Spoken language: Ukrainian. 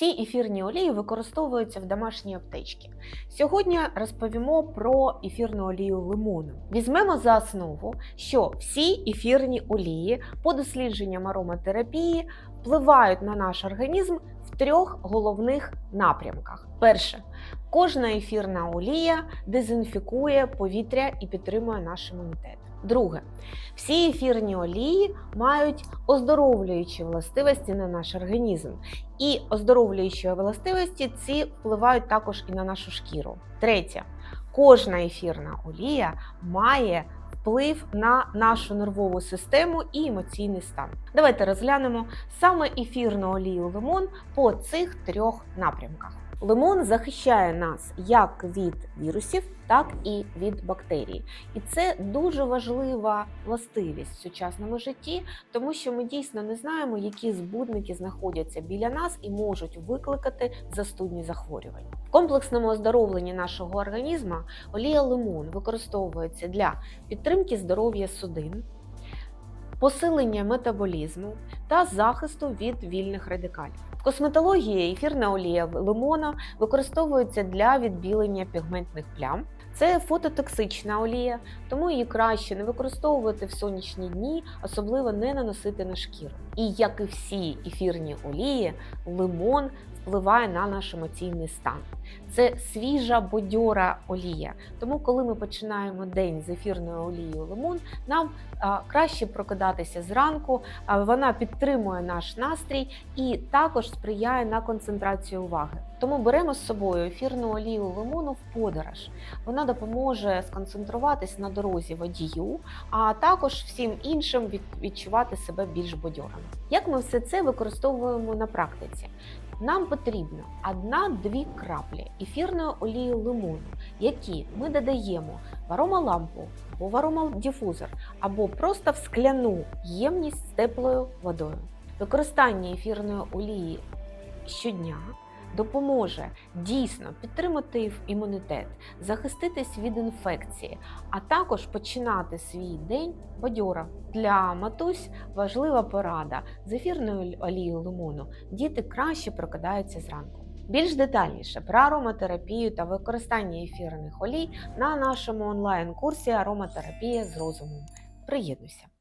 Всі ефірні олії використовуються в домашній аптечці. Сьогодні розповімо про ефірну олію лимону. Візьмемо за основу, що всі ефірні олії по дослідженням ароматерапії впливають на наш організм в трьох головних напрямках. Перше, кожна ефірна олія дезінфікує повітря і підтримує наш імунітет. Друге, всі ефірні олії мають оздоровлюючі властивості на наш організм. І оздоровлюючі властивості ці впливають також і на нашу шкіру. Третє, кожна ефірна олія має вплив на нашу нервову систему і емоційний стан. Давайте розглянемо саме ефірну олію лимон по цих трьох напрямках. Лимон захищає нас як від вірусів, так і від бактерій. І це дуже важлива властивість в сучасному житті, тому що ми дійсно не знаємо, які збудники знаходяться біля нас і можуть викликати застудні захворювання. В комплексному оздоровленні нашого організму олія лимон використовується для підтримки здоров'я судин, посилення метаболізму та захисту від вільних радикалів. В косметології ефірна олія лимона використовується для відбілення пігментних плям. Це фототоксична олія, тому її краще не використовувати в сонячні дні, особливо не наносити на шкіру. І як і всі ефірні олії, лимон впливає на наш емоційний стан. Це свіжа бодьора олія. Тому, коли ми починаємо день з ефірною олією лимон, нам краще прокидатися зранку. Вона підтримує наш настрій і також сприяє на концентрацію уваги. Тому беремо з собою ефірну олію лимону в подорож. Вона допоможе сконцентруватись на дорозі водію, а також всім іншим відчувати себе більш бадьорими. Як ми все це використовуємо на практиці? Нам потрібно одна-дві краплі ефірної олії лимону, які ми додаємо в аромалампу або в аромадифузор, або просто в скляну ємність з теплою водою. Використання ефірної олії щодня допоможе дійсно підтримати імунітет, захиститись від інфекції, а також починати свій день бадьора. Для матусь важлива порада з ефірною олією лимону. Діти краще прокидаються зранку. Більш детальніше про ароматерапію та використання ефірних олій на нашому онлайн-курсі Ароматерапія з розумом. Приєднуйся!